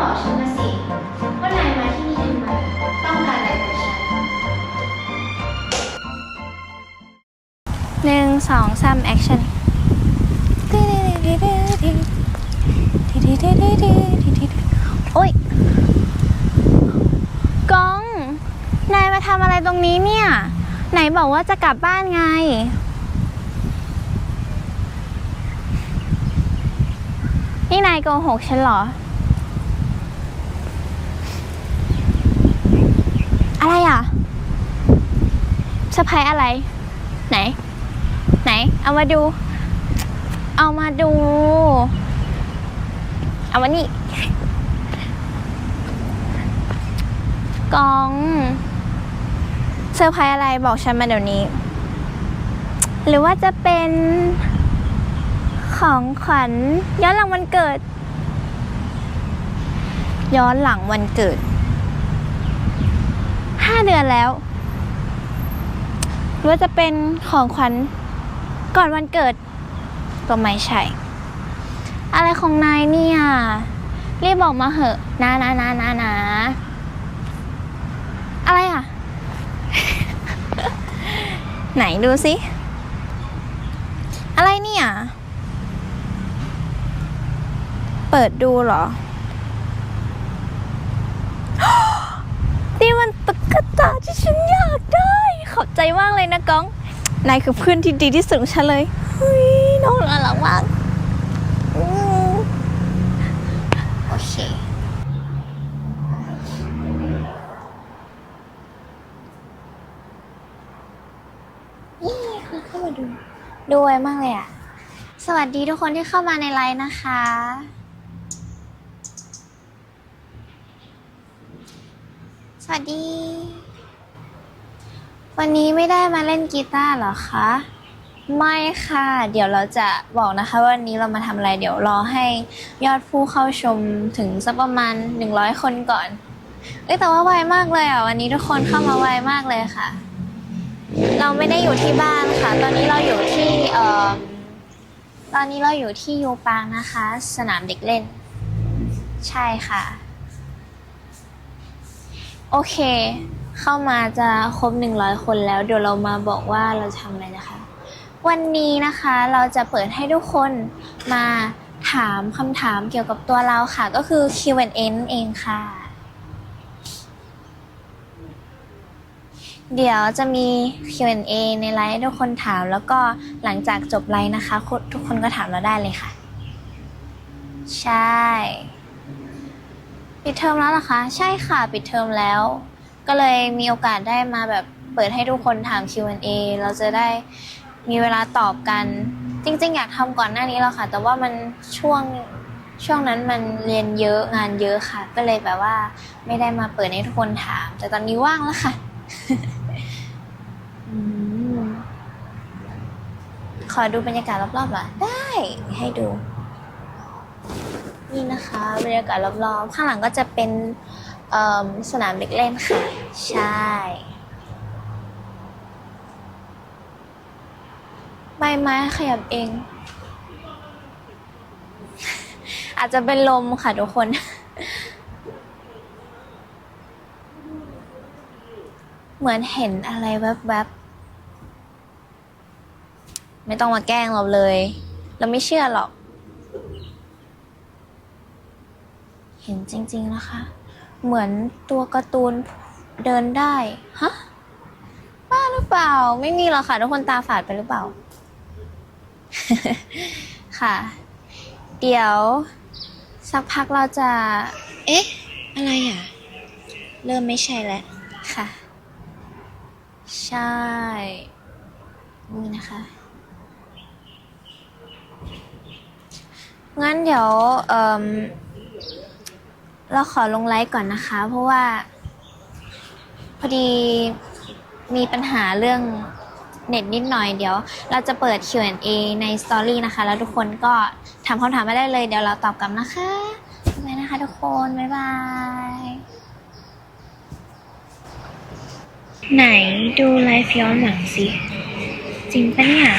บอกฉันมาสิว่านายมาที่นี่ทำไมต้องการอะไรจากฉันหนึ่งสองสามแอคชั่นโอ้ยกองนายมาทำอะไรตรงนี้เนี่ย ไหนบอกว่าจะกลับบ้านไง นี่นายโกหกฉันเหรอ อะไรอะสะพายอะไร ไหน ไหน เอามาดู เอามาดู เอามานี่ กองเซอร์ไพรส์อะไรบอกฉันมาเดี๋ยวนี้ หรือว่าจะเป็นของขวัญย้อนหลังวันเกิด ย้อนหลังวันเกิด เดือนแล้วหรือว่าจะเป็นของขวัญก่อนวันเกิด ก็ไม่ใช่ อะไรของนายเนี่ย รีบบอกมาเหอะนะนะนะนะนะอะไรอะ ไหนดูสิ อะไรเนี่ย เปิดดูเหรอ นี่มันตุ๊กตาที่ฉันอยากได้ ขอบใจ มากเลยนะก้อง นายคือเพื่อนที่ดีที่สุดของฉันเลยน้องน่ารักมากโอเค นี่คนเข้ามาดู ดูไวมากเลยอะ สวัสดีทุกคนที่เข้ามาในไลน์นะคะ สวัสดี วันนี้ไม่ได้มาเล่นกีตาร์เหรอคะ ไม่ค่ะ เดี๋ยวเราจะบอกนะคะว่าวันนี้เรามาทำอะไร เดี๋ยวรอให้ยอดผู้เข้าชมถึงสักประมาณ 100 คนก่อน เอ้ยแต่ว่าไวมากเลยอะ วันนี้ทุกคนเข้ามาไวมากเลยค่ะ เราไม่ได้อยู่ที่บ้านค่ะ ตอนนี้เราอยู่ที่เอ่อตอนนี้เราอยู่ที่ยูปางนะคะ สนามเด็กเล่น ใช่ค่ะ โอเค เข้ามาจะครบ 100 คนแล้ว เดี๋ยวเรามาบอกว่าเราทำอะไรนะคะ วันนี้นะคะเราจะเปิดให้ทุกคนมาถามคำถามเกี่ยวกับตัวเราค่ะ ก็คือ Q&A นั่นเองค่ะ เดี๋ยวจะมี Q&A ในไลฟ์ให้ทุกคนถาม แล้วก็หลังจากจบไลฟ์นะคะ ทุกคนก็ถามเราได้เลยค่ะ ใช่ ปิดเทอมแล้วเหรอคะ ใช่ค่ะ ปิดเทอมแล้ว ก็เลยมีโอกาสได้มาแบบเปิดให้ทุกคนถาม Q&A เราจะได้มีเวลาตอบกัน จริง ๆ อยากทำก่อนหน้านี้แล้วค่ะ แต่ว่ามันช่วงช่วงนั้นมันเรียนเยอะงานเยอะค่ะ ก็เลยแบบว่าไม่ได้มาเปิดให้ทุกคนถาม แต่ตอนนี้ว่างแล้วค่ะอืมขอดูบรรยากาศรอบๆอะได้ให้ดู นี่นะคะบรรยากาศรอบๆ ข้างหลังก็จะเป็นสนามเด็กเล่นค่ะ ใช่ใบไม้ขยับเอง อาจจะเป็นลมค่ะทุกคน เหมือนเห็นอะไรแวบๆ ไม่ต้องมาแกล้งเราเลย เราไม่เชื่อหรอก เห็นจริงๆนะคะ เหมือนตัวการ์ตูนเดินได้ ฮะ บ้าหรือเปล่า ไม่มีหรอกค่ะ ทุกคนตาฝาดไปหรือเปล่า ค่ะ เดี๋ยว สักพักเราจะ เอ๊ะ อะไรอะ เริ่มไม่ใช่แล้ว ค่ะ ใช่ นี่นะคะงั้นเดี๋ยว เราขอลงไลฟ์ก่อนนะคะ เพราะว่า พอดีมีปัญหาเรื่องเน็ตนิดหน่อยเดี๋ยว เราจะเปิด Q&A ในสตอรี่นะคะ แล้วทุกคนก็ถามคำถามมาได้เลย เดี๋ยวเราตอบกลับนะคะไปนะคะทุกคน บ๊ายบาย ไหนดูไลฟ์ย้อนหลังสิ จริงปะเนี่ย